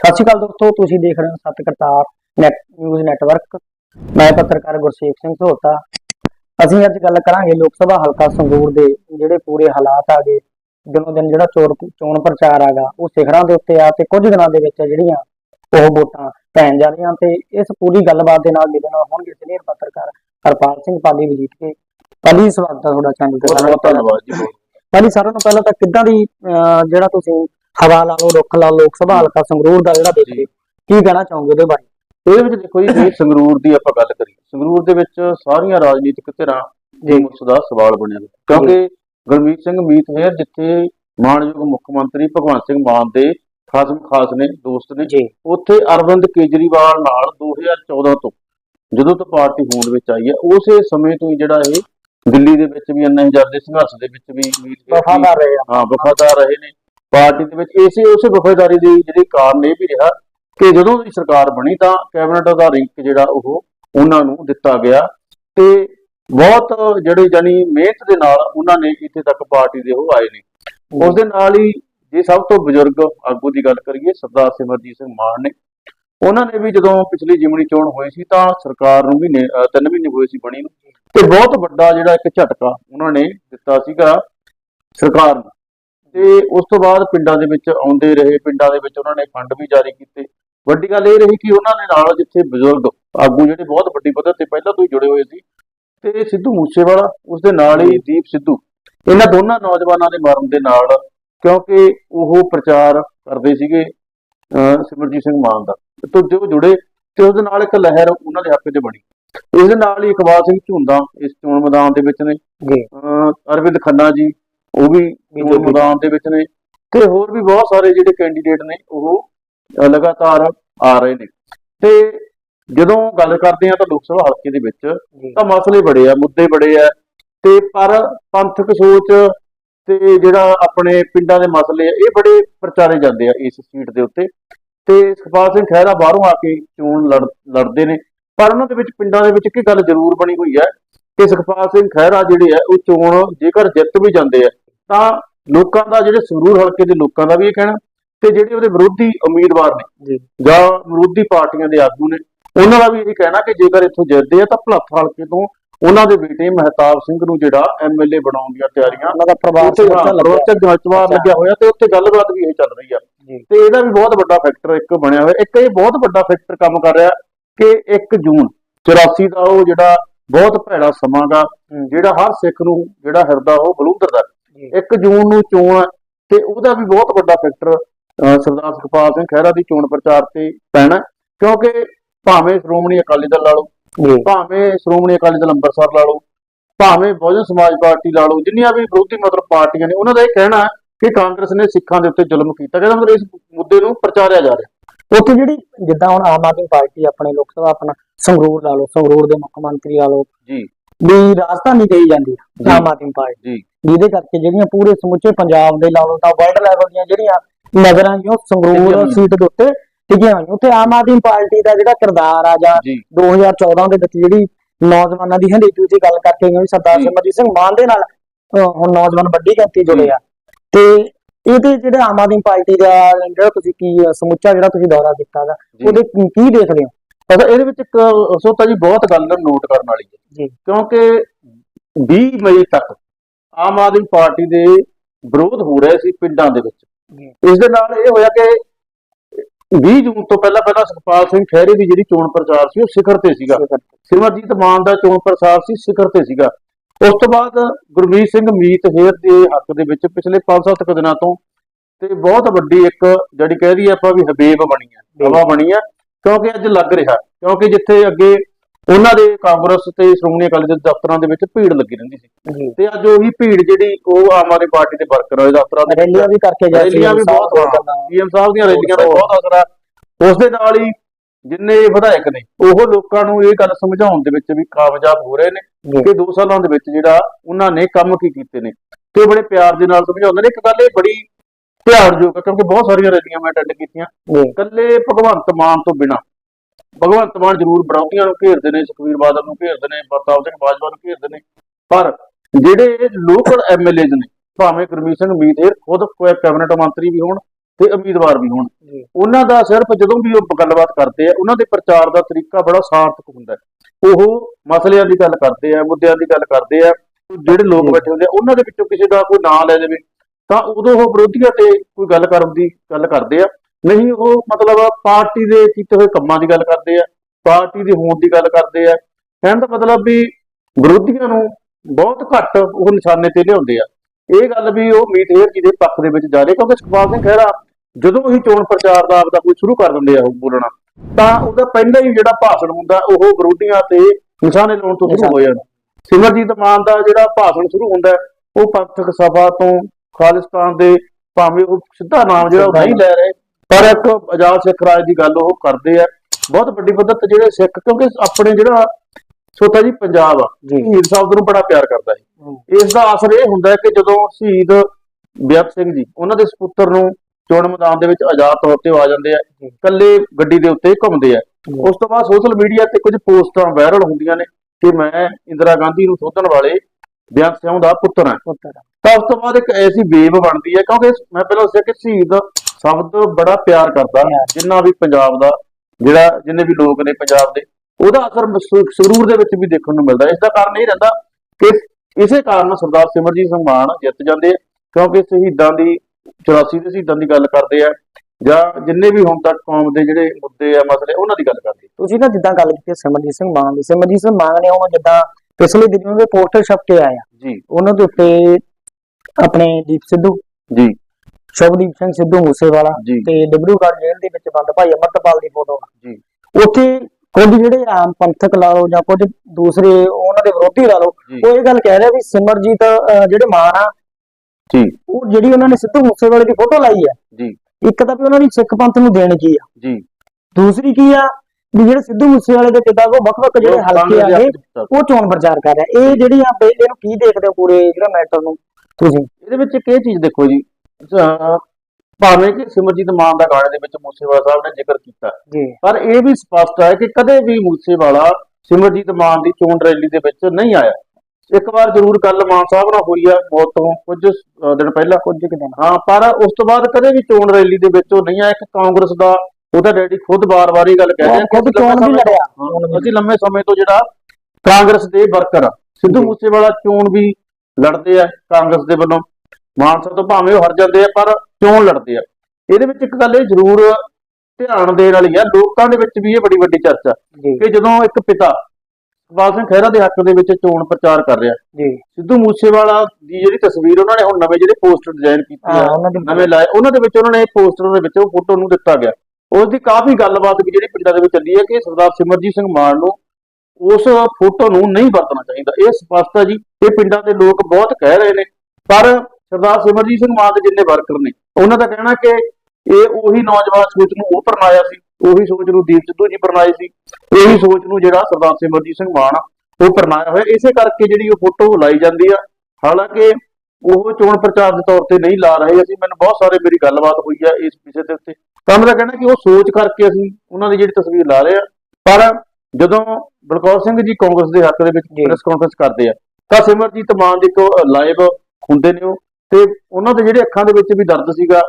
ਸਤਿ ਸ਼੍ਰੀ ਅਕਾਲ ਦੋਸਤੋ ਤੁਸੀਂ ਦੇਖ ਰਹੇ ਹੋ ਸਤ ਕਰਤਾਰ ਨੈਟ ਨਿਊਜ਼ ਨੈਟਵਰਕ ਮੈਂ ਪੱਤਰਕਾਰ ਗੁਰਸੇਵ ਸਿੰਘ ਸੋਤਾ ਅਸੀਂ ਅੱਜ ਗੱਲ ਕਰਾਂਗੇ ਲੋਕ ਸਭਾ ਹਲਕਾ ਸੰਗਰੂਰ ਦੇ ਜਿਹੜੇ ਪੂਰੇ ਹਾਲਾਤ ਆਗੇ ਦਿਨੋਂ ਦਿਨ ਜਿਹੜਾ ਚੋਰ ਚੋਣ ਪ੍ਰਚਾਰ ਆਗਾ ਉਹ ਸਿਖਰਾਂ ਦੇ ਉੱਤੇ ਆ ਤੇ ਕੁਝ ਦਿਨਾਂ ਦੇ ਵਿੱਚ ਜਿਹੜੀਆਂ ਉਹ ਵੋਟਾਂ ਪੈਣ ਜਾ ਰਹੀਆਂ ਤੇ ਇਸ ਪੂਰੀ ਗੱਲਬਾਤ ਦੇ ਨਾਲ ਮੇਰੇ ਨਾਲ ਹੋਣਗੇ ਸੀਨੀਅਰ ਪੱਤਰਕਾਰ ਹਰਪਾਲ ਸਿੰਘ ਪਾਲੀ ਵਜੀਤ ਕੇ। ਪਾਲੀ ਸਵਾਗਤ ਹੈ ਤੁਹਾਡਾ ਚੈਨਲ ਤੇ ਬਹੁਤ ਬਹੁਤ ਧੰਨਵਾਦ ਜੀ। ਪਾਲੀ ਸਾਰਿਆਂ ਤੋਂ ਪਹਿਲਾਂ ਤਾਂ ਕਿੱਦਾਂ ਦੀ ਜਿਹੜਾ ਤੁਸੀਂ ਹਵਾ ਲਾ ਲਓ ਰੁੱਖ ਲਾ ਲਓ ਲੋਕ ਸਭਾ ਹਲਕਾ ਸੰਗਰੂਰ ਦਾ ਜਿਹੜਾ ਦੇਖਦੇ ਕੀ ਕਹਿਣਾ ਚਾਹੋਗੇ ਉਹਦੇ ਬਾਰੇ? ਇਹਦੇ ਵਿੱਚ ਦੇਖੋ ਜੀ ਸੰਗਰੂਰ ਦੀ ਆਪਾਂ ਗੱਲ ਕਰੀਏ ਸੰਗਰੂਰ ਦੇ ਵਿੱਚ ਸਾਰੀਆਂ ਰਾਜਨੀਤਿਕ ਧਿਰਾਂ ਦੇ ਮੁੱਖ ਦਾ ਸਵਾਲ ਬਣਿਆ। ਕਿਉਂਕਿ ਗੁਰਮੀਤ ਸਿੰਘ ਮੀਤ ਹੈਰ ਜਿੱਥੇ ਮਾਨਯੋਗ ਮੁੱਖ ਮੰਤਰੀ ਭਗਵੰਤ ਸਿੰਘ ਮਾਨ ਦੇ ਖਾਸਮ ਖਾਸ ਨੇ ਦੋਸਤ ਨੇ ਉੱਥੇ ਅਰਵਿੰਦ ਕੇਜਰੀਵਾਲ ਨਾਲ 2014 ਤੋਂ ਜਦੋਂ ਤੋਂ ਪਾਰਟੀ ਹੋਂਦ ਵਿੱਚ ਆਈ ਹੈ ਉਸੇ ਸਮੇਂ ਤੋਂ ਹੀ ਜਿਹੜਾ ਇਹ ਦਿੱਲੀ ਦੇ ਵਿੱਚ ਵੀ ਅੰਨਾ ਹਜ਼ਾਰ ਦੇ ਸੰਘਰਸ਼ ਦੇ ਵਿੱਚ ਵੀ ਮੀਤ ਹਾਂ ਵਫਾਦਾਰ ਰਹੇ ਨੇ। ਪਾਰਟੀ ਦੇ ਵਿੱਚ ਇਸੇ ਉਸੇ ਵਫਾਦਾਰੀ ਦੀ ਜਿਹੜੀ ਕਾਰਨ ਇਹ ਵੀ ਰਿਹਾ ਕਿ ਜਦੋਂ ਦੀ ਸਰਕਾਰ ਬਣੀ ਤਾਂ ਕੈਬਨਿਟ ਦਾ ਰਿੰਕ ਜਿਹੜਾ ਉਹ ਉਹਨਾਂ ਨੂੰ ਦਿੱਤਾ ਗਿਆ ਤੇ ਬਹੁਤ ਜਿਹੜੇ ਜਾਨੀ ਮਿਹਨਤ ਦੇ ਨਾਲ ਉਹਨਾਂ ਨੇ ਇੱਥੇ ਤੱਕ ਪਾਰਟੀ ਦੇ ਉਹ ਆਏ ਨੇ। ਉਸ ਦੇ ਨਾਲ ਹੀ ਜੇ ਸਭ ਤੋਂ ਬਜ਼ੁਰਗ ਆਗੂ ਦੀ ਗੱਲ ਕਰੀਏ, ਸਰਦਾਰ ਸਿਮਰਜੀਤ ਸਿੰਘ ਮਾਨ ਨੇ, ਉਹਨਾਂ ਨੇ ਵੀ ਜਦੋਂ ਪਿਛਲੀ ਜਿਮਣੀ ਚੋਣ ਹੋਈ ਸੀ ਤਾਂ ਸਰਕਾਰ ਨੂੰ ਮਹੀਨੇ, ਅਹ ਤਿੰਨ ਮਹੀਨੇ ਹੋਏ ਸੀ ਬਣੀ ਨੂੰ ਤੇ ਬਹੁਤ ਵੱਡਾ ਜਿਹੜਾ ਇੱਕ ਝਟਕਾ ਉਹਨਾਂ ਨੇ ਦਿੱਤਾ ਸੀਗਾ ਸਰਕਾਰ ਨੂੰ। ਤੇ ਉਸ ਤੋਂ ਬਾਅਦ ਪਿੰਡਾਂ ਦੇ ਵਿੱਚ ਆਉਂਦੇ ਰਹੇ ਪਿੰਡਾਂ ਦੇ ਵਿੱਚ ਉਹਨਾਂ ਨੇ ਫੰਡ ਵੀ ਜਾਰੀ ਕੀਤੇ। ਵੱਡੀ ਗੱਲ ਇਹ ਰਹੀ ਕਿ ਉਹਨਾਂ ਦੇ ਨਾਲ ਜਿੱਥੇ ਬਜ਼ੁਰਗ ਆਗੂ ਜਿਹੜੇ ਬਹੁਤ ਵੱਡੀ ਪੱਧਰ ਤੇ ਪਹਿਲਾਂ ਤੋਂ ਹੀ ਜੁੜੇ ਹੋਏ ਸੀ ਤੇ ਸਿੱਧੂ ਮੂਸੇਵਾਲਾ ਉਸ ਦੇ ਨਾਲ ਹੀ ਦੀਪ ਸਿੱਧੂ ਇਹਨਾਂ ਦੋਨਾਂ ਨੌਜਵਾਨਾਂ ਦੇ ਮਰਨ ਦੇ ਨਾਲ ਕਿਉਂਕਿ ਉਹ ਪ੍ਰਚਾਰ ਕਰਦੇ ਸੀਗੇ ਸਿਮਰਜੀਤ ਸਿੰਘ ਮਾਨ ਦਾ। ਤੇ ਜੋ ਜੁੜੇ ਤੇ ਉਸ ਦੇ ਨਾਲ ਇੱਕ ਲਹਿਰ ਉਹਨਾਂ ਦੇ ਹੱਕ 'ਚ ਬਣੀ। ਇਸ ਦੇ ਨਾਲ ਹੀ ਇਕਬਾਲ ਸਿੰਘ ਝੁੰਦਾ ਇਸ ਚੋਣ ਮੈਦਾਨ ਦੇ ਵਿੱਚ ਨੇ। ਜੀ। ਅਰਵਿੰਦ ਖੰਨਾ ਜੀ ਉਹ ਵੀ ਮੈਦਾਨ ਦੇ ਵਿੱਚ ਨੇ। ਤੇ ਹੋਰ ਵੀ ਬਹੁਤ ਸਾਰੇ ਜਿਹੜੇ ਕੈਂਡੀਡੇਟ ਨੇ ਉਹ ਲਗਾਤਾਰ ਆ ਰਹੇ ਨੇ। ਤੇ ਜਦੋਂ ਗੱਲ ਕਰਦੇ ਆ ਤਾਂ ਲੋਕ ਸਭਾ ਹਲਕੇ ਦੇ ਵਿੱਚ ਤਾਂ ਮਸਲੇ ਬੜੇ ਆ ਮੁੱਦੇ ਬੜੇ ਆ। ਤੇ ਪਰ ਪੰਥਕ ਸੋਚ ਤੇ ਜਿਹੜਾ ਆਪਣੇ ਪਿੰਡਾਂ ਦੇ ਮਸਲੇ ਆ ਇਹ ਬੜੇ ਪ੍ਰਚਾਰੇ ਜਾਂਦੇ ਆ ਇਸ ਸੀਟ ਦੇ ਉੱਤੇ। ਤੇ ਸੁਖਪਾਲ ਸਿੰਘ ਖਹਿਰਾ ਬਾਹਰੋਂ ਆ ਕੇ ਚੋਣ ਲੜ- ਲੜਦੇ ਨੇ। ਪਰ ਉਹਨਾਂ ਦੇ ਵਿੱਚ ਪਿੰਡਾਂ ਦੇ ਵਿੱਚ ਇੱਕ ਗੱਲ ਜ਼ਰੂਰ ਬਣੀ ਹੋਈ ਹੈ ਕਿ ਸੁਖਪਾਲ ਸਿੰਘ ਖਹਿਰਾ ਜਿਹੜੇ ਆ ਉਹ ਚੋਣ ਜੇਕਰ ਜਿੱਤ ਵੀ ਜਾਂਦੇ ਆ ਤਾਂ ਲੋਕਾਂ ਦਾ ਜਿਹੜੇ ਸੰਗਰੂਰ ਹਲਕੇ ਦੇ ਲੋਕਾਂ ਦਾ ਵੀ ਇਹ ਕਹਿਣਾ ਤੇ ਜਿਹੜੇ ਉਹਦੇ ਵਿਰੋਧੀ ਉਮੀਦਵਾਰ ਨੇ ਜੀ ਵਿਰੋਧੀ ਪਾਰਟੀਆਂ ਦੇ ਆਗੂ ਨੇ ਉਹਨਾਂ ਦਾ ਵੀ ਇਹ ਕਹਿਣਾ ਕਿ ਜੇਕਰ ਇੱਥੋਂ ਜਿੱਤਦੇ ਆ ਤਾਂ ਭਲੱਥ ਹਲਕੇ ਤੋਂ ਉਹਨਾਂ ਦੇ ਬੇਟੇ ਮਹਿਤਾਬ ਸਿੰਘ ਨੂੰ ਜਿਹੜਾ ਐਮਐਲਏ ਬਣਾਉਣ ਦੀਆਂ ਤਿਆਰੀਆਂ ਉਹਨਾਂ ਦਾ ਪ੍ਰਭਾਵ ਲੱਗਿਆ ਰੋਚਕ ਜਾਂਚਵਾਰ ਅੱਛਾ। ਲੱਗਿਆ ਹੋਇਆ ਤੇ ਉੱਥੇ ਗੱਲਬਾਤ ਵੀ ਇਹ ਚੱਲ ਰਹੀ ਆ। ਤੇ ਇਹਦਾ ਵੀ ਬਹੁਤ ਵੱਡਾ ਫੈਕਟਰ ਇੱਕ ਬਣਿਆ ਹੋਇਆ ਇੱਕ ਇਹ ਬਹੁਤ ਵੱਡਾ ਫੈਕਟਰ ਕੰਮ ਕਰ ਰਿਹਾ ਕਿ 1 ਜੂਨ 84 ਦਾ ਉਹ ਜਿਹੜਾ ਬਹੁਤ ਭੈੜਾ ਸਮਾਂ ਗਾ। ਹੂੰ। ਜਿਹੜਾ ਹਰ ਸਿੱਖ ਨੂੰ ਜਿਹੜਾ ਹਿਰਦਾ ਉਹ ਬਲੂੰਦਰਦਾ ਜੀ। 1 ਜੂਨ ਨੂੰ ਚੋਣ ਤੇ ਉਹਦਾ ਵੀ ਬਹੁਤ ਵੱਡਾ ਫੈਕਟਰ ਸਰਦਾਰ ਸੁਖਪਾਲ ਸਿੰਘ ਖਹਿਰਾ ਦੀ ਚੋਣ ਪ੍ਰਚਾਰ ਤੇ ਪੈਣਾ। ਕਿਉਂਕਿ ਭਾਵੇਂ ਸ਼੍ਰੋਮਣੀ ਅਕਾਲੀ ਦਲ ਲਾ ਲਓ ਭਾਵੇਂ ਸ਼੍ਰੋਮਣੀ ਅਕਾਲੀ ਦਲ ਅੰਮ੍ਰਿਤਸਰ ਲਾ ਲਓ ਭਾਵੇਂ ਬਹੁਜਨ ਸਮਾਜ ਪਾਰਟੀ ਲਾ ਲਓ ਜਿੰਨੀਆਂ ਵੀ ਵਿਰੋਧੀ ਮਤਲਬ ਪਾਰਟੀਆਂ ਨੇ ਉਹਨਾਂ ਦਾ ਇਹ ਕਹਿਣਾ ਕਿ ਕਾਂਗਰਸ ਨੇ ਸਿੱਖਾਂ ਦੇ ਉੱਤੇ ਜ਼ੁਲਮ ਕੀਤਾ। ਕਹਿੰਦਾ ਮਤਲਬ ਇਸ ਮੁੱਦੇ ਨੂੰ ਪ੍ਰਚਾਰਿਆ ਜਾ ਰਿਹਾ। ਉੱਥੇ ਜਿਹੜੀ ਜਿੱਦਾਂ ਹੁਣ ਆਮ ਆਦਮੀ ਪਾਰਟੀ ਆਪਣੇ ਲੋਕ ਸਭਾ ਆਪਣਾ ਸੰਗਰੂਰ ਲਾ ਲਓ ਸੰਗਰੂਰ ਦੇ ਮੁੱਖ ਮੰਤਰੀ ਲਾ ਲਓ ਜੀ ਵੀ ਰਾਜਧਾਨੀ ਕਹੀ ਜਾਂਦੀ ਆ ਜੀ। ਆਮ ਆਦਮੀ ਪਾਰਟੀ ਜੀ ਜਿਹਦੇ ਕਰਕੇ ਜਿਹੜੀਆਂ ਪੂਰੇ ਸਮੁੱਚੇ ਪੰਜਾਬ ਦੇ ਲਾ ਲਓ ਤਾਂ ਵਰਲਡ ਲੈਵਲ ਦੀਆਂ ਜਿਹੜੀਆਂ ਨਗਰਾਂ ਟਿਕੀਆਂ ਸੰਗਰੂਰ। ਸੀਟ ਦੇ ਉੱਤੇ ਟਿਕੀਆਂ ਹੋਈਆਂ ਉੱਥੇ ਆਮ ਆਦਮੀ ਪਾਰਟੀ ਦਾ ਜਿਹੜਾ ਕਿਰਦਾਰ ਆ ਜਾਂ ਜੀ 2014 ਦੇ ਵਿੱਚ ਜਿਹੜੀ ਨੌਜਵਾਨਾਂ ਦੀ ਹੰਡੇਟੂ ਦੀ ਗੱਲ ਕਰਕੇ ਗਏ ਸਰਦਾਰ ਜੀ। ਸਿਮਰਜੀਤ ਸਿੰਘ ਮਾਨ ਦੇ ਨਾਲ ਹੁਣ ਨੌਜਵਾਨ ਵੱਡੀ ਗਿਣਤੀ ਜੁੜੇ ਆ ਤੇ ਇਹਦੇ ਜਿਹੜੇ ਆਮ ਆਦਮੀ ਪਾਰਟੀ ਦਾ ਜਿਹੜਾ ਤੁਸੀਂ ਕੀ ਸਮੁੱਚਾ ਜਿਹੜਾ ਤੁਸੀਂ ਦੌਰਾ ਕੀਤਾ ਜੀ। ਉਹਦੇ ਕੀ ਦੇਖਦੇ ਹੋ ਅਸਲ ਇਹਦੇ ਵਿੱਚ ਇੱਕ ਸੋਤਾ ਜੀ ਬਹੁਤ ਗੱਲ ਨੋਟ ਕਰਨ ਵਾਲੀ ਹੈ। ਕਿਉਂਕਿ 20 ਮਈ ਤੱਕ ਆਮ ਆਦਮੀ ਪਾਰਟੀ ਦੇ ਵਿਰੋਧ ਹੋ ਰਹੇ ਸੀ ਪਿੰਡਾਂ ਦੇ ਵਿੱਚ। ਇਸ ਦੇ ਨਾਲ ਇਹ ਹੋਇਆ ਕਿ 20 ਜੂਨ ਤੋਂ ਪਹਿਲਾਂ ਪਹਿਲਾਂ ਸੁਖਪਾਲ ਸਿੰਘ ਖਹਿਰੇ ਦੀ ਜਿਹੜੀ ਚੋਣ ਪ੍ਰਚਾਰ ਸੀ ਉਹ ਸਿਖਰ ਤੇ ਸੀਗਾ। ਸਿਮਰਜੀਤ ਮਾਨ ਦਾ ਚੋਣ ਪ੍ਰਚਾਰ ਸੀ ਸਿਖਰ ਤੇ ਸੀਗਾ। ਉਸ ਤੋਂ ਬਾਅਦ ਗੁਰਮੀਤ ਸਿੰਘ ਮੀਤ ਹੇਰ ਦੇ ਹੱਕ ਦੇ ਵਿੱਚ ਪਿਛਲੇ 5-7 ਕੁ ਦਿਨਾਂ ਤੋਂ ਤੇ ਬਹੁਤ ਵੱਡੀ ਇੱਕ ਜਿਹੜੀ ਕਹਿ ਰਹੀ ਆਪਾਂ ਵੀ ਹਬੇਬ ਬਣੀ ਹੈ ਹਵਾ ਬਣੀ ਹੈ। ਕਿਉਂਕਿ ਅੱਜ ਲੱਗ ਰਿਹਾ ਕਿਉਂਕਿ ਜਿੱਥੇ ਅੱਗੇ ਉਹਨਾਂ ਦੇ ਕਾਂਗਰਸ ਤੇ ਸ਼੍ਰੋਮਣੀ ਅਕਾਲੀ ਦਲ ਦਫ਼ਤਰਾਂ ਦੇ ਵਿੱਚ ਭੀੜ ਲੱਗੀ ਰਹਿੰਦੀ ਸੀ। ਜੀ। ਤੇ ਅੱਜ ਉਹੀ ਭੀੜ ਜਿਹੜੀ ਉਹ ਆਮ ਆਦਮੀ ਪਾਰਟੀ ਦੇ ਵਰਕਰਾਂ ਦੇ ਦਫ਼ਤਰਾਂ ਦੇ ਰੈਲੀਆਂ ਵੀ ਕਰਕੇ ਗਏ ਰੈਲੀਆਂ ਵੀ ਬਹੁਤ ਸੀਐਮ ਸਾਹਿਬ ਦੀਆਂ ਰੈਲੀਆਂ ਦਾ ਬਹੁਤ ਅਸਰ ਆ ਉਸ ਦੇ ਨਾਲ ਹੀ ਜਿੰਨੇ ਵਿਧਾਇਕ ਨੇ ਉਹ ਲੋਕਾਂ ਨੂੰ ਇਹ ਗੱਲ ਸਮਝਾਉਣ ਦੇ ਵਿੱਚ ਵੀ ਕਾਮਯਾਬ ਹੋ ਰਹੇ ਨੇ ਜੀ। ਕਿ 2 ਸਾਲਾਂ ਦੇ ਵਿੱਚ ਜਿਹੜਾ ਉਹਨਾਂ ਨੇ ਕੰਮ ਕੀ ਕੀਤੇ ਨੇ ਤੇ ਬੜੇ ਪਿਆਰ ਦੇ ਨਾਲ ਸਮਝਾਉਂਦੇ ਨੇ। ਇੱਕ ਗੱਲ ਇਹ ਬੜੀ ਧਿਆਨਯੋਗ ਹੈ ਕਿਉਂਕਿ ਬਹੁਤ ਸਾਰੀਆਂ ਰੈਲੀਆਂ ਮੈਂ ਅਟੈਂਡ ਕੀਤੀਆਂ। ਜੀ ਇਕੱਲੇ ਭਗਵੰਤ ਮਾਨ ਤੋਂ ਬਿਨਾ। ਭਗਵੰਤ ਮਾਨ ਜ਼ਰੂਰ ਵਿਰੋਧੀਆਂ ਨੂੰ ਘੇਰਦੇ ਨੇ ਸੁਖਵੀਰ ਬਾਦਲ ਨੂੰ ਘੇਰਦੇ ਨੇ ਪ੍ਰਤਾਪ ਸਿੰਘ ਬਾਜਵਾ ਨੂੰ ਘੇਰਦੇ ਨੇ। ਪਰ ਜਿਹੜੇ ਲੋਕਲ ਐਮਐਲਏਜ਼ ਨੇ ਭਾਵੇਂ ਗੁਰਮੀਤ ਸਿੰਘ ਮੀਤ ਇਹ ਖੁਦ ਕੋਈ ਕੈਬਨਿਟ ਮੰਤਰੀ ਵੀ ਹੋਣ ਤੇ ਉਮੀਦਵਾਰ ਵੀ ਹੋਣ ਜੀ। ਉਹਨਾਂ ਦਾ ਸਿਰਫ ਜਦੋਂ ਵੀ ਉਹ ਗੱਲਬਾਤ ਕਰਦੇ ਆ ਉਹਨਾਂ ਦੇ ਪ੍ਰਚਾਰ ਦਾ ਤਰੀਕਾ ਬੜਾ ਸਾਰਥਕ ਹੁੰਦਾ ਹੈ। ਉਹ ਮਸਲਿਆਂ ਦੀ ਗੱਲ ਕਰਦੇ ਆ ਮੁੱਦਿਆਂ ਦੀ ਗੱਲ ਕਰਦੇ ਆ ਜਿਹੜੇ ਲੋਕ। ਬੈਠੇ ਹੁੰਦੇ ਆ ਉਹਨਾਂ ਦੇ ਵਿੱਚੋਂ ਕਿਸੇ ਦਾ ਕੋਈ ਨਾਂ ਲੈ ਜਾਵੇ ਤਾਂ ਉਦੋਂ ਉਹ ਵਿਰੋਧੀਆਂ ਤੇ ਕੋਈ ਗੱਲ ਕਰਨ ਦੀ ਗੱਲ ਕਰਦੇ ਆ। ਨਹੀਂ, ਉਹ ਮਤਲਬ ਪਾਰਟੀ ਦੇ ਕੀਤੇ ਹੋਏ ਕੰਮਾਂ ਦੀ ਗੱਲ ਕਰਦੇ ਆ, ਪਾਰਟੀ ਦੀ ਹੋਂਦ ਦੀ ਗੱਲ ਕਰਦੇ ਆ। ਕਹਿਣ ਦਾ ਮਤਲਬ ਵੀ ਵਿਰੋਧੀਆਂ ਨੂੰ ਬਹੁਤ ਘੱਟ ਉਹ ਨਿਸ਼ਾਨੇ ਤੇ ਲਿਆਉਂਦੇ ਆ। ਇਹ ਗੱਲ ਵੀ ਉਹ ਮੀਤ ਹੇਰ ਜੀ ਦੇ ਪੱਖ ਦੇ ਵਿੱਚ ਜਾ ਰਹੀ ਕਿਉਂਕਿ ਸੁਖਪਾਲ ਸਿੰਘ ਖਹਿਰਾ ਜਦੋਂ ਹੀ ਚੋਣ ਪ੍ਰਚਾਰ ਦਾ ਆਪਦਾ ਕੋਈ ਸ਼ੁਰੂ ਕਰ ਦਿੰਦੇ ਆ ਉਹ ਬੋਲਣਾ, ਤਾਂ ਉਹਦਾ ਪਹਿਲਾਂ ਹੀ ਜਿਹੜਾ ਭਾਸ਼ਣ ਹੁੰਦਾ, ਉਹ ਵਿਰੋਧੀਆਂ ਤੇ ਨਿਸ਼ਾਨੇ ਲਾਉਣ ਤੋਂ ਸ਼ੁਰੂ ਹੋ ਜਾਂਦਾ। ਸਿਮਰਜੀਤ ਮਾਨ ਦਾ ਜਿਹੜਾ ਭਾਸ਼ਣ ਸ਼ੁਰੂ ਹੁੰਦਾ, ਉਹ ਪੰਥਕ ਸਭਾ ਤੋਂ ਖਾਲਿਸਤਾਨ ਦੇ ਭਾਵੇਂ ਉਹ ਸਿੱਧਾ ਨਾਮ ਜਿਹੜਾ ਉਹ ਨਹੀਂ ਲੈ ਰਹੇ ਪਰ ਇੱਕ ਆਜ਼ਾਦ ਸਿੱਖ ਰਾਜ ਦੀ ਗੱਲ ਉਹ ਕਰਦੇ ਆ। ਬਹੁਤ ਵੱਡੀ ਪੱਧਰ ਤੇ ਜਿਹੜੇ ਸਿੱਖ ਕਿਉਂਕਿ ਆਪਣੇ ਜਿਹੜਾ ਸੋਤਾ ਜੀ ਪੰਜਾਬ ਆ ਸ਼ਹੀਦ ਸਾਹਿਬ ਨੂੰ ਬੜਾ ਪਿਆਰ ਕਰਦਾ ਹੈ। ਇਸ ਦਾ ਅਸਰ ਇਹ ਹੁੰਦਾ ਕਿ ਜਦੋਂ ਸ਼ਹੀਦ ਬਿਆਪ ਸਿੰਘ ਜੀ ਉਹਨਾਂ ਦੇ ਸੁਪੁੱਤਰ ਨੂੰ ਚੋਣ ਮੈਦਾਨ ਦੇ ਵਿੱਚ ਆਜ਼ਾਦ ਤੌਰ ਤੇ ਆ ਜਾਂਦੇ ਆ। ਇਕੱਲੇ ਗੱਡੀ ਦੇ ਉੱਤੇ ਘੁੰਮਦੇ ਆ। ਉਸ ਤੋਂ ਬਾਅਦ ਸੋਸ਼ਲ ਮੀਡੀਆ ਤੇ ਕੁਝ ਪੋਸਟਾਂ ਵਾਇਰਲ ਹੁੰਦੀਆਂ ਨੇ ਕਿ ਮੈਂ ਇੰਦਰਾ ਗਾਂਧੀ ਨੂੰ ਸੋਧਣ ਵਾਲੇ ਬਿਆਨ ਸਿੰਘ ਦਾ ਪੁੱਤਰ ਹਾਂ ਪੁੱਤਰ ਤਾਂ ਉਸ ਤੋਂ ਬਾਅਦ ਇੱਕ ਐਸੀ ਵੇਵ ਬਣਦੀ ਹੈ ਕਿਉਂਕਿ ਮੈਂ ਪਹਿਲਾਂ ਦੱਸਿਆ ਕਿ ਸ਼ਹੀਦ ਸ਼ਬਦ ਬੜਾ ਪਿਆਰ ਕਰਦਾ। ਜਿੰਨਾ ਵੀ ਪੰਜਾਬ ਦਾ ਜਿਹੜਾ ਜਿੰਨੇ ਵੀ ਲੋਕ ਨੇ ਪੰਜਾਬ ਦੇ ਉਹਦਾ ਅਸਰ ਸੰਗਰੂਰ ਦੇ ਵਿੱਚ ਵੀ ਦੇਖਣ ਨੂੰ ਮਿਲਦਾ। ਇਸ ਦਾ ਕਾਰਨ ਇਹ ਰਹਿੰਦਾ ਕਿ ਇਸੇ ਕਾਰਨ ਸਰਦਾਰ ਸਿਮਰਜੀਤ ਸਿੰਘ ਮਾਨ ਜਿੱਤ ਜਾਂਦੇ ਕਿਉਂਕਿ ਸ਼ਹੀਦਾਂ ਦੀ 84 ਦੇ ਸ਼ਹੀਦਾਂ ਦੀ ਗੱਲ ਕਰਦੇ ਆ ਜਾਂ ਜਿੰਨੇ ਵੀ ਹੁਣ ਤੱਕ ਕੌਮ ਦੇ ਜਿਹੜੇ ਮੁੱਦੇ ਆ ਮਸਲੇ ਉਹਨਾਂ ਦੀ ਗੱਲ ਕਰਦੇ। ਤੁਸੀਂ ਨਾ ਜਿੱਦਾਂ ਗੱਲ ਕੀਤੀ ਸਿਮਰਜੀਤ ਸਿੰਘ ਮਾਨ ਦੀ ਸਿਮਰਜੀਤ ਸਿੰਘ ਮਾਨ ਨੇ ਉਹ ਜਿੱਦਾਂ ਪਿਛਲੇ ਦਿਨਾਂ ਦੇ ਪੋਸਟਰ ਛਪ ਕੇ ਆਇਆ। ਜੀ। ਉਹਨਾਂ ਦੇ ਉੱਤੇ ਆਪਣੇ ਦੀਪ ਸਿੱਧੂ ਜੀ। ਸ਼ੁਭਦੀਪ ਸਿੰਘ ਸਿੱਧੂ ਮੂਸੇਵਾਲਾ ਜੀ। ਤੇ ਡਿਬਰੂਗੜ੍ਹ ਜੇਲ੍ਹ ਦੇ ਵਿੱਚ ਬੰਦ ਭਾਈ ਅਮਰਤਪਾਲ ਦੀ ਫੋਟੋ ਜੀ। ਉੱਥੇ ਕੁਝ ਜਿਹੜੇ ਆਮ ਪੰਥਕ ਲਾ ਲਓ ਜਾਂ ਕੁਝ ਦੂਸਰੇ ਉਹਨਾਂ ਦੇ ਵਿਰੋਧੀ ਲਾ ਲਓ ਜੀ। ਉਹ ਇਹ ਗੱਲ ਕਹਿ ਰਿਹਾ ਵੀ ਸਿਮਰਜੀਤ ਅਹ, ਜਿਹੜੇ ਮਾਨ ਆ ਜੀ। ਉਹ ਜਿਹੜੀ ਉਹਨਾਂ ਨੇ ਸਿੱਧੂ ਮੂਸੇਵਾਲੇ ਦੀ ਫੋਟੋ ਲਾਈ ਆ ਜੀ। ਇੱਕ ਤਾਂ ਵੀ ਉਹਨਾਂ ਦੀ ਸਿੱਖ ਪੰਥ ਨੂੰ ਦੇਣ ਕੀ ਆ। ਜੀ। ਦੂਸਰੀ ਕੀ ਆ ਵੀ ਜਿਹੜੇ ਸਿੱਧੂ ਮੂਸੇਵਾਲੇ ਦੇ ਪਿਤਾ ਕੋ ਵੱਖ-ਵੱਖ ਜਿਹੜੇ ਉਹ ਹਲਕੇ ਚ ਉਹ ਚੋਣ ਪ੍ਰਚਾਰ ਕਰ ਰਿਹਾ ਇਹ ਜਿਹੜੀਆਂ ਬੇ- ਇਹਨੂੰ ਕੀ ਦੇਖਦੇ ਹੋ ਪੂਰੇ ਜਿਹੜਾ ਮੈਟਰ ਨੂੰ? ਤੁਸੀਂ? ਇਹਦੇ ਵਿੱਚ ਇੱਕ ਇਹ ਚੀਜ਼ ਦੇਖੋ ਜੀ ਭਾਵੇਂ ਕਿ ਸਿਮਰਜੀਤ ਮਾਨ ਦਾ ਗਾਣੇ ਦੇ ਵਿੱਚ ਮੂਸੇਵਾਲਾ ਸਾਹਿਬ ਨੇ ਜ਼ਿਕਰ ਕੀਤਾ। ਪਰ ਇਹ ਵੀ ਸਪਸ਼ਟ ਹੈ ਕਿ ਕਦੇ ਵੀ ਮੂਸੇਵਾਲਾ ਸਿਮਰਜੀਤ ਮਾਨ ਦੀ ਚੋਣ ਰੈਲੀ ਦੇ ਵਿੱਚ ਨਹੀਂ ਆਇਆ। ਇੱਕ ਵਾਰ ਜ਼ਰੂਰ ਗੱਲ ਮਾਨ ਸਾਹਿਬ ਨਾਲ ਹੋਈ ਆ ਮੌਤ ਤੋਂ ਕੁਝ ਦਿਨ ਪਹਿਲਾਂ। ਕੁਝ ਕੁ ਦਿਨ। ਹਾਂ ਪਰ ਉਸ ਤੋਂ ਬਾਅਦ ਕਦੇ ਵੀ ਚੋਣ ਰੈਲੀ ਦੇ ਵਿੱਚ ਉਹ ਨਹੀਂ ਆਇਆ। ਕਿ ਕਾਂਗਰਸ ਦਾ ਉਹਦਾ ਡੈਡੀ ਖੁਦ ਬਾਰ-ਬਾਰ ਇਹ ਗੱਲ ਕਹਿ ਰਿਹਾ ਖੁਦ ਚੋਣ ਵੀ ਲੜਿਆ। ਅਸੀਂ ਲੰਮੇ ਸਮੇਂ ਤੋਂ ਜਿਹੜਾ ਕਾਂਗਰਸ ਦੇ ਵਰਕਰ ਸਿੱਧੂ। ਮੂਸੇਵਾਲਾ ਚੋਣ ਵੀ ਲੜਦੇ ਆ ਕਾਂਗਰਸ ਦੇ ਵੱਲੋਂ। ਮਾਨਸਾ ਤੋਂ ਭਾਵੇਂ ਉਹ ਹਰ ਜਾਂਦੇ ਆ ਪਰ ਚੋਣ ਲੜਦੇ ਆ। ਇਹਦੇ ਵਿੱਚ ਇੱਕ ਗੱਲ ਇਹ ਜ਼ਰੂਰ ਧਿਆਨ ਦੇਣ ਵਾਲੀ ਆ ਲੋਕਾਂ ਦੇ ਵਿੱਚ ਵੀ ਇਹ ਬੜੀ ਵੱਡੀ ਚਰਚਾ। ਕਿ ਜਦੋਂ ਇੱਕ ਪਿਤਾ ਸੁਖਪਾਲ ਸਿੰਘ ਖਹਿਰਾ ਦੇ ਹੱਕ ਦੇ ਵਿੱਚ ਚੋਣ ਪ੍ਰਚਾਰ ਕਰ ਰਿਹਾ ਜੀ। ਸਿੱਧੂ ਮੂਸੇਵਾਲਾ ਦੀ ਜਿਹੜੀ ਤਸਵੀਰ ਉਹਨਾਂ ਨੇ ਹੁਣ ਨਵੇਂ ਜਿਹੜੇ ਪੋਸਟਰ ਡਿਜ਼ਾਈਨ ਕੀਤੇ ਆ ਨਵੇਂ ਲਾਏ ਉਹਨਾਂ ਦੇ ਵਿੱਚ ਉਹਨਾਂ ਨੇ ਪੋਸਟਰ ਦੇ ਵਿੱਚ ਉਹ ਫੋਟੋ ਨੂੰ ਦਿੱਤਾ ਗਿਆ। ਉਸ ਦੀ ਕਾਫੀ ਗੱਲਬਾਤ ਵੀ ਜਿਹੜੀ ਪਿੰਡਾਂ ਦੇ ਵਿੱਚ ਚੱਲੀ ਹੈ ਕਿ ਸਰਦਾਰ ਸਿਮਰਜੀਤ ਸਿੰਘ ਮਾਨ ਨੂੰ ਉਸ ਫੋਟੋ ਨੂੰ ਨਹੀਂ ਵਰਤਣਾ ਚਾਹੀਦਾ। ਇਹ ਸਪਸ਼ਟ ਹੈ ਜੀ, ਇਹ ਪਿੰਡਾਂ ਦੇ ਲੋਕ ਬਹੁਤ ਕਹਿ ਰਹੇ ਨੇ। ਪਰ ਸਰਦਾਰ ਸਿਮਰਜੀਤ ਸਿੰਘ ਮਾਨ ਦੇ ਜਿੰਨੇ ਵਰਕਰ ਨੇ, ਉਹਨਾਂ ਦਾ ਕਹਿਣਾ ਕਿ ਇਹ ਉਹੀ ਨੌਜਵਾਨ ਸੋਚ ਨੂੰ ਉਹ ਪਰਨਾਇਆ ਸੀ, ਉਹੀ ਸੋਚ ਨੂੰ ਦੀਪ ਸਿੱਧੂ ਜੀ ਪਰਨਾਏ ਸੀ ਇਹੀ ਸੋਚ ਨੂੰ ਜਿਹੜਾ ਸਰਦਾਰ ਸਿਮਰਜੀਤ ਸਿੰਘ ਮਾਨ ਉਹ ਪਰਨਾਇਆ ਹੋਇਆ। ਇਸੇ ਕਰਕੇ ਜਿਹੜੀ ਉਹ ਫੋਟੋ ਲਾਈ ਜਾਂਦੀ ਆ, ਹਾਲਾਂਕਿ ਉਹ ਚੋਣ ਪ੍ਰਚਾਰ ਦੇ ਤੌਰ ਤੇ ਨਹੀਂ ਲਾ ਰਹੇ। ਅਸੀਂ ਮੈਨੂੰ ਬਹੁਤ ਸਾਰੇ ਮੇਰੀ ਗੱਲਬਾਤ ਹੋਈ ਆ ਇਸ ਵਿਸ਼ੇ ਦੇ ਉੱਤੇ। ਤਾਂ ਮੇਰਾ ਕਹਿਣਾ ਕਿ ਉਹ ਸੋਚ ਕਰਕੇ ਅਸੀਂ ਉਹਨਾਂ ਦੀ ਜਿਹੜੀ ਤਸਵੀਰ ਲਾ ਰਹੇ ਆ। ਪਰ ਜਦੋਂ ਬਲਕੌਰ ਸਿੰਘ ਜੀ ਕਾਂਗਰਸ ਦੇ ਹੱਕ ਦੇ ਵਿੱਚ ਜੀ। ਪ੍ਰੈਸ ਕਾਨਫਰੰਸ ਕਰਦੇ ਆ ਤਾਂ ਸਿਮਰਜੀਤ ਮਾਨ ਦੀ ਕੋ ਲਾਈਵ ਹੁੰਦੇ ਨੇ ਉਹ। ਤੇ ਉਹਨਾਂ ਦੇ ਜਿਹੜੇ ਅੱਖਾਂ ਦੇ ਵਿੱਚ ਵੀ ਦਰਦ ਸੀਗਾ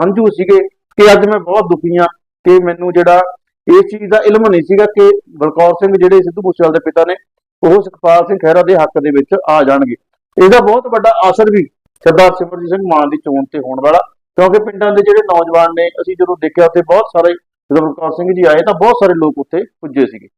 ਹੰਝੂ ਸੀਗੇ ਕਿ ਅੱਜ ਮੈਂ ਬਹੁਤ ਦੁਖੀ ਆ ਕਿ ਮੈਨੂੰ ਜਿਹੜਾ ਇਸ ਚੀਜ਼ ਦਾ ਇਲਮ ਨਹੀਂ ਸੀਗਾ ਕਿ ਬਲਕੌਰ ਸਿੰਘ ਜਿਹੜੇ ਸਿੱਧੂ ਮੂਸੇਵਾਲੇ ਦੇ ਪਿਤਾ ਨੇ ਉਹ ਸੁਖਪਾਲ ਸਿੰਘ ਖਹਿਰਾ ਦੇ ਹੱਕ ਦੇ ਵਿੱਚ ਆ ਜਾਣਗੇ। ਇਹਦਾ ਬਹੁਤ ਵੱਡਾ ਅਸਰ ਵੀ ਸਰਦਾਰ ਸਿਮਰਜੀਤ ਸਿੰਘ ਮਾਨ ਦੀ ਚੋਣ ਤੇ ਹੋਣ ਵਾਲਾ, ਕਿਉਂਕਿ ਪਿੰਡਾਂ ਦੇ ਜਿਹੜੇ ਨੌਜਵਾਨ ਨੇ, ਅਸੀਂ ਜਦੋਂ ਦੇਖਿਆ ਉੱਥੇ ਬਹੁਤ ਸਾਰੇ ਜਦੋਂ ਬਲਕੌਰ ਸਿੰਘ ਜੀ ਆਏ ਤਾਂ ਬਹੁਤ ਸਾਰੇ ਲੋਕ ਉੱਥੇ ਪੁੱਜੇ ਸੀਗੇ।